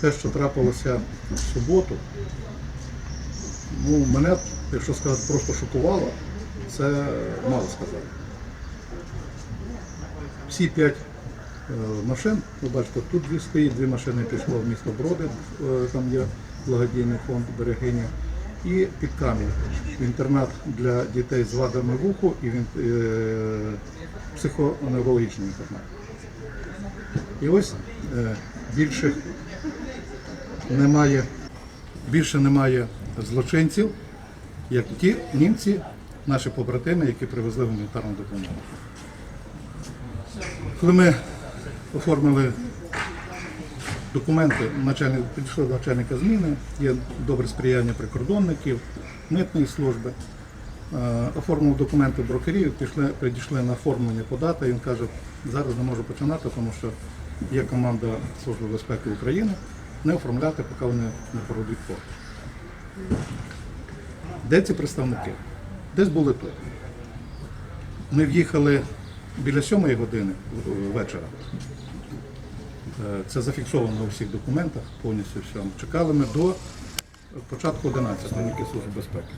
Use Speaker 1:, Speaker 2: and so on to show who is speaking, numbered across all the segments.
Speaker 1: те, що трапилося в суботу, ну, мене, якщо сказати, просто шокувало, це мало сказати. Всі п'ять е, машин, ви бачите, тут дві стоїть, дві машини пішло в місто Броди, е, там є благодійний фонд берегиня, і під камінь інтернат для дітей з вадами вуху і він, е, психоневрологічний інтернат. І ось е, більше немає, більше немає злочинців, як ті німці, наші побратими, які привезли гуманітарну допомогу. Коли ми оформили документи, начальник, підійшли до начальника зміни, є добре сприяння прикордонників, митної служби. Е, Оформив документи брокерів, пішли, підійшли на оформлення подати. Він каже, зараз не можу починати, тому що є команда Служби безпеки України не оформляти, поки вони не проведуть кошти. Де ці представники? Десь були тут. Ми в'їхали біля сьомої години вечора. Е, Це зафіксовано у всіх документах, повністю всьому. Чекали ми до початку 11 на Служби безпеки.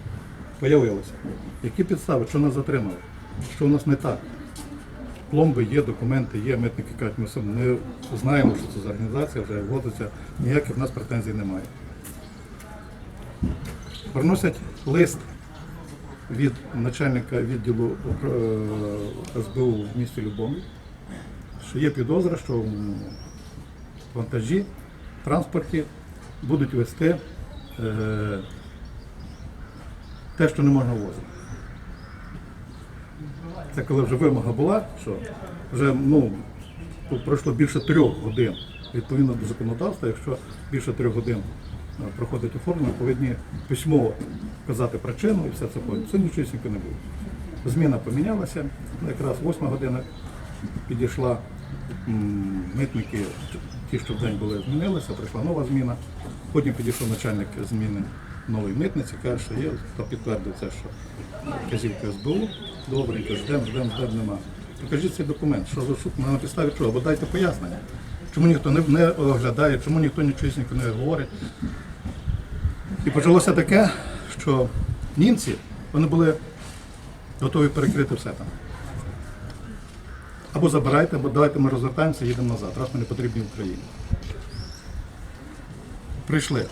Speaker 1: Появилося. Які підстави, що нас затримали? Що у нас не так? Пломби є, документи є, митники кажуть, ми ми знаємо, що це за організація, вже вводиться, ніяких в нас претензій немає. Приносять лист від начальника відділу е, СБУ в місті Любомль, що є підозра, що в вантажі, транспорті будуть вести е, те, що не можна ввозити. Це коли вже вимога була, що вже ну, пройшло більше трьох годин відповідно до законодавства, якщо більше трьох годин е, проходить оформлення, повинні письмово вказати причину і все це ходить. Це нічого не було. Зміна помінялася, якраз восьма година підійшла, митники, ті, що в день були, змінилися, прийшла нова зміна. Потім підійшов начальник зміни нової митниці, каже, що є, то підтвердив це, що казівка СБУ, добренько, ждемо, ждемо, ждемо, нема. Покажіть цей документ, що за шут, на підставі чого, або дайте пояснення. Чому ніхто не, не оглядає, чому ніхто нічого не говорить. І почалося таке, що німці вони були готові перекрити все там. Або забирайте, або давайте ми розвертаємося і їдемо назад, раз ми не потрібні Україні. Прийшли.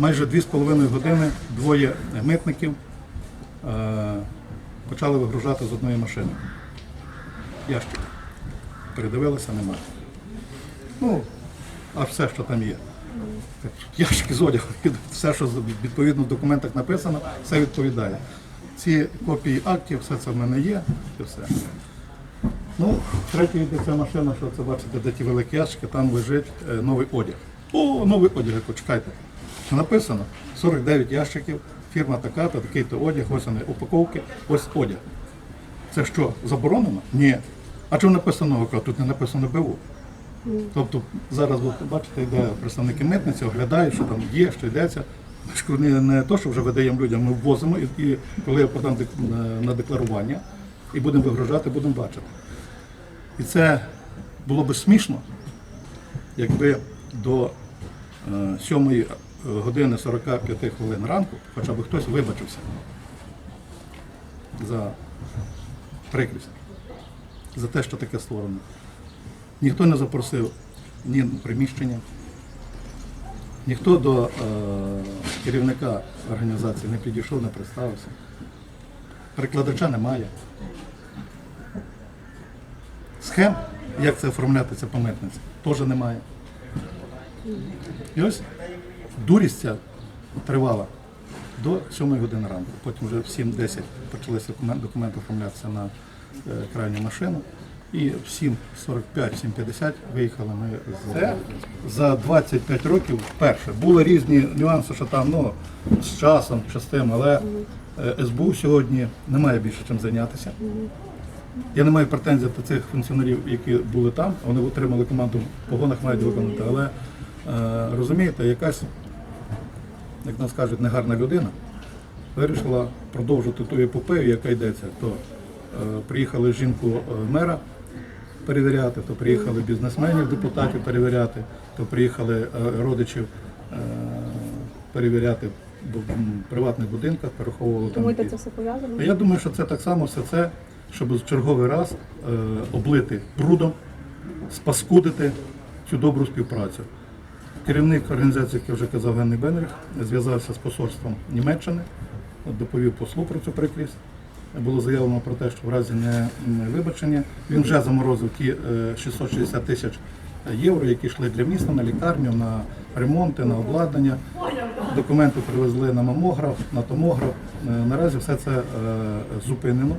Speaker 1: Майже 2,5 години двоє митників е, почали вигружати з одної машини. Ящик. Передивилися, немає. Ну, а все, що там є. Ящики з одягу, все, що відповідно в документах написано, все відповідає. Ці копії актів, все це в мене є і все. Ну, третя ця машина, що це бачите, де ті великі ящики, там лежить е, новий одяг. О, новий одяг, я кажу, чекайте. Що написано? 49 ящиків, фірма така, то такий-то одяг, ось вони упаковки, ось одяг. Це що, заборонено? Ні. А чому написано ОК? Тут не написано БУ. Тобто зараз ви бачите, йде представники митниці, оглядають, що там є, що йдеться. Не, то, що вже видаємо людям, ми ввозимо і, і коли я подам на, декларування і будемо вигружати, будемо бачити. І це було б смішно, якби до е, 7 години 45 хвилин ранку хоча б хтось вибачився за прикрість, за те, що таке створено. Ніхто не запросив ні приміщення, ніхто до е, керівника організації не підійшов, не представився. Перекладача немає. Схем, як це оформляти це по митниці, теж немає. І ось дурість ця тривала до 7 години ранку. Потім вже в 7-10 почалися докумен- документи оформлятися на е, крайню машину. І в 7.45-7.50 виїхали ми з Це за 25 років вперше. Були різні нюанси, що там ну, з часом, чи з тим, але е, СБУ сьогодні не має більше чим зайнятися. Я не маю претензій до цих функціонерів, які були там. Вони отримали команду в погонах мають виконати. Але розумієте, якась, як нас кажуть, негарна людина вирішила продовжити ту епопею, яка йдеться. То е, приїхали жінку е, мера перевіряти, то приїхали бізнесменів, депутатів перевіряти, то приїхали е, родичів е, перевіряти в приватних будинках, переховували там.
Speaker 2: Думаєте, це все пов'язано?
Speaker 1: я думаю, що це так само все це, щоб в черговий раз е, облити брудом, спаскудити цю добру співпрацю. Керівник організації, як я вже казав, Генний Бенрих, зв'язався з посольством Німеччини, доповів послу про цю прикрість. Було заявлено про те, що в разі вибачення він вже заморозив ті е, 660 тисяч євро, які йшли для міста на лікарню, на ремонти, на обладнання. Документи привезли на мамограф, на томограф. Е, Наразі все це е, зупинено.